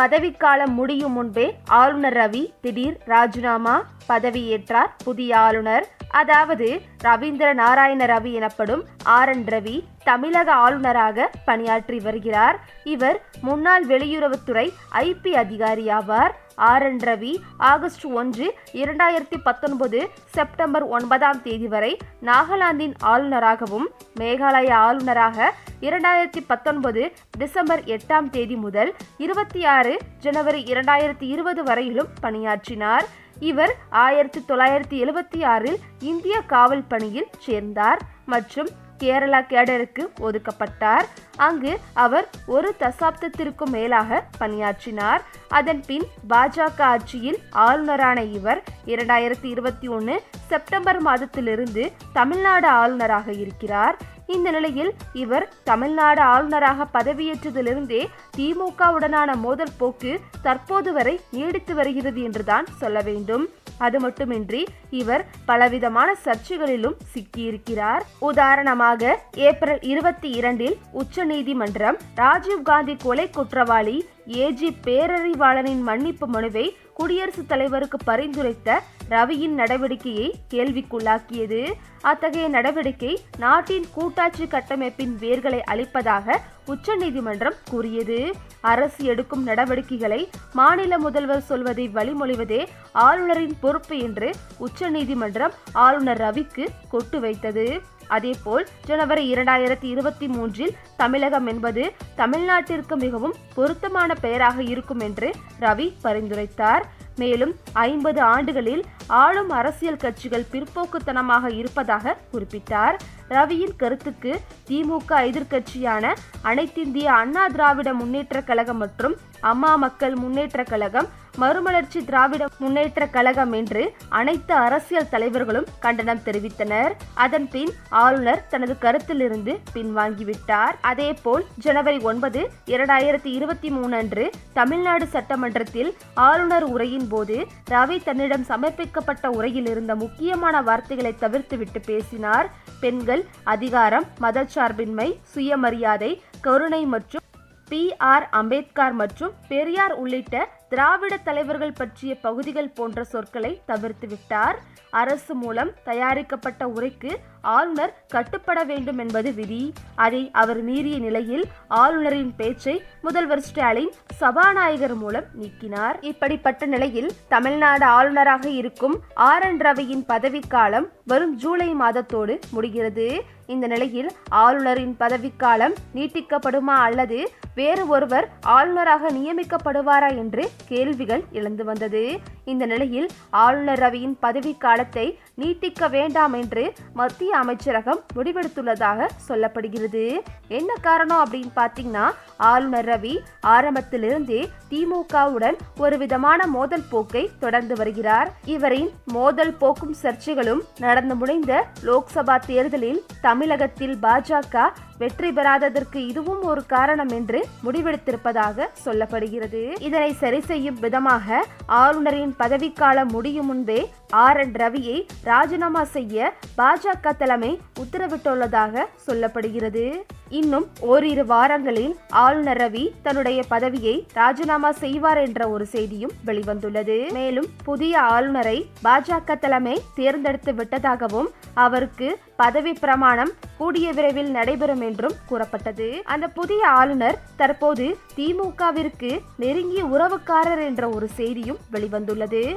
பதவிக்காலம் முடியும் முன்பே ஆளுநர் ரவி திடீர் ராஜினாமா பதவியேற்றார் புதிய ஆளுநர். அதாவது ரவீந்திர நாராயண ரவி எனப்படும் ஆர் என் ரவி தமிழக ஆளுநராக பணியாற்றி வருகிறார். இவர் முன்னாள் வெளியுறவுத்துறை ஐபி அதிகாரியாவார் ஆர் என் ரவி ஆகஸ்ட் ஒன்று இரண்டாயிரத்தி பத்தொன்பது செப்டம்பர் ஒன்பதாம் தேதி வரை நாகாலாந்தின் ஆளுநராகவும் மேகாலய ஆளுநராக இரண்டாயிரத்தி பத்தொன்பது டிசம்பர் எட்டாம் தேதி முதல் இருபத்தி ஆறு ஜனவரி இரண்டாயிரத்தி இருபது வரையிலும் பணியாற்றினார். இவர் ஆயிரத்தி தொள்ளாயிரத்தி எழுபத்தி ஆறில் இந்திய காவல் பணியில் சேர்ந்தார் மற்றும் கேரளா கேடருக்கு ஒதுக்கப்பட்டார். அங்கு அவர் ஒரு தசாப்தத்திற்கும் மேலாக பணியாற்றினார். அதன் பின் பாஜக ஆட்சியில் ஆளுநரான இவர் இரண்டாயிரத்தி இருபத்தி ஒன்று செப்டம்பர் மாதத்திலிருந்து தமிழ்நாடு ஆளுநராக இருக்கிறார். இந்த நிலையில் இவர் தமிழ்நாடு ஆளுநராக பதவியேற்றதிலிருந்தே திமுகவுடனான மோதல் போக்கு தற்போது வரை நீடித்து வருகிறது என்றுதான் சொல்ல வேண்டும். அது மட்டுமின்றி இவர் பலவிதமான சர்ச்சைகளிலும் சிக்கியிருக்கிறார். உதாரணமாக ஏப்ரல் இருபத்தி இரண்டில் உச்சநீதிமன்றம் ராஜீவ்காந்தி கொலை குற்றவாளி ஏஜி பேரறிவாளனின் மன்னிப்பு மனுவை குடியரசுத் தலைவருக்கு பரிந்துரைத்த ரவியின் நடவடிக்கையை கேள்விக்குள்ளாக்கியது. அத்தகைய நடவடிக்கை நாட்டின் கூட்டாட்சி கட்டமைப்பின் வேர்களை அளிப்பதாக உச்சநீதிமன்றம் கூறியது. அரசு எடுக்கும் நடவடிக்கைகளை மாநில முதல்வர் சொல்வதை வழிமொழிவதே ஆளுநரின் பொறுப்பு என்று உச்சநீதிமன்றம் ஆளுநர் ரவிக்கு கொட்டு வைத்தது. அதேபோல் ஜனவரி இரண்டாயிரத்தி இருபத்தி மூன்றில் தமிழகம் என்பது தமிழ்நாட்டிற்கு மிகவும் பொருத்தமான பெயராக இருக்கும் என்று ரவி பரிந்துரைத்தார். மேலும் ஐம்பது ஆண்டுகளில் ஆளும் அரசியல் கட்சிகள் பிற்போக்குத்தனமாக இருப்பதாக குறிப்பிட்டார். ரவியின் கருத்துக்கு திமுக எதிர்க்கட்சியான அனைத்திந்திய அண்ணா திராவிட முன்னேற்ற கழகம் மற்றும் அம்மா மக்கள் முன்னேற்ற கழகம் மறுமலர்ச்சி திராவிட முன்னேற்ற கழகம் என்று அனைத்து அரசியல் தலைவர்களும் கண்டனம் தெரிவித்தனர். அதன் பின் ஆளுநர் தனது கருத்திலிருந்து பின்வாங்கிவிட்டார். அதேபோல் ஜனவரி ஒன்பது இரண்டாயிரத்தி இருபத்தி மூணு அன்று தமிழ்நாடு சட்டமன்றத்தில் ஆளுநர் உரையின் போது ரவி தன்னிடம் சமர்ப்பிக்கப்பட்ட உரையில் இருந்த முக்கியமான வார்த்தைகளை தவிர்த்துவிட்டு பேசினார். பெண்கள் அதிகாரம் மதச்சார்பின்மை சுயமரியாதை கருணை மற்றும் பி ஆர் அம்பேத்கர் மற்றும் பெரியார் உள்ளிட்ட திராவிட தலைவர்கள் பற்றிய பகுதிகள் போன்ற சொற்களை தவிர்த்துவிட்டார். அரசு மூலம் தயாரிக்கப்பட்ட உரைக்கு ஆளுநர் கட்டுப்பட வேண்டும் என்பது விதி. அதை அவர் மீறிய நிலையில் ஆளுநரின் பேச்சை முதல்வர் ஸ்டாலின் சபாநாயகர் மூலம் நீக்கினார். இப்படிப்பட்ட நிலையில் தமிழ்நாடு ஆளுநராக இருக்கும் ஆர் என் ரவியின் பதவிக்காலம் வரும் ஜூலை மாதத்தோடு முடிகிறது. இந்த நிலையில் ஆளுநரின் பதவிக்காலம் நீட்டிக்கப்படுமா அல்லது வேறு ஒருவர் ஆளுநராக நியமிக்கப்படுவாரா என்று கேள்விகள் எழுந்து வந்தது. இந்த நிலையில் ஆளுநர் ரவியின் பதவிக்காலத்தை நீட்டிக்க வேண்டாம் என்று மத்திய அமைச்சரகம் முடிவெடுத்துள்ளதாக சொல்லப்படுகிறது. என்ன காரணம் அப்படின்னு பார்த்தீங்கன்னா ஆளுநர் ரவி ஆரம்பத்திலிருந்தே திமுகவுடன் ஒரு விதமான மோதல் போக்கை தொடர்ந்து வருகிறார். இவரின் மோதல் போக்கும் சர்ச்சைகளும் நடந்து முடிந்த லோக்சபா தேர்தலில் தமிழகத்தில் பாஜக வெற்றி பெறாததற்கு இதுவும் ஒரு காரணம் என்று முடிவெடுத்திருப்பதாக சொல்லப்படுகிறது. இதனை சரி செய்யும் விதமாக ஆளுநரின் பதவிக்காலம் முடியும் முன்பே ஆர். என். ரவியை ராஜினாமா செய்ய பாஜக தலைமை உத்தரவிட்டுள்ளதாக சொல்லப்படுகிறது. இன்னும் ஓரிரு வாரங்களில் ஆளுநர் ரவி தன்னுடைய பதவியை ராஜினாமா செய்வார் என்ற ஒரு செய்தியும் வெளிவந்துள்ளது. மேலும் புதிய ஆளுநரை பாஜக தலைமை தேர்ந்தெடுத்து விட்டதாகவும் அவருக்கு பதவி பிரமாணம் கூடிய விரைவில் நடைபெறும் என்றும் கூறப்பட்டது. அந்த புதிய ஆளுநர் தற்போது திமுகவிற்கு நெருங்கிய உறவுக்காரர் என்ற ஒரு செய்தியும் வெளிவந்துள்ளது.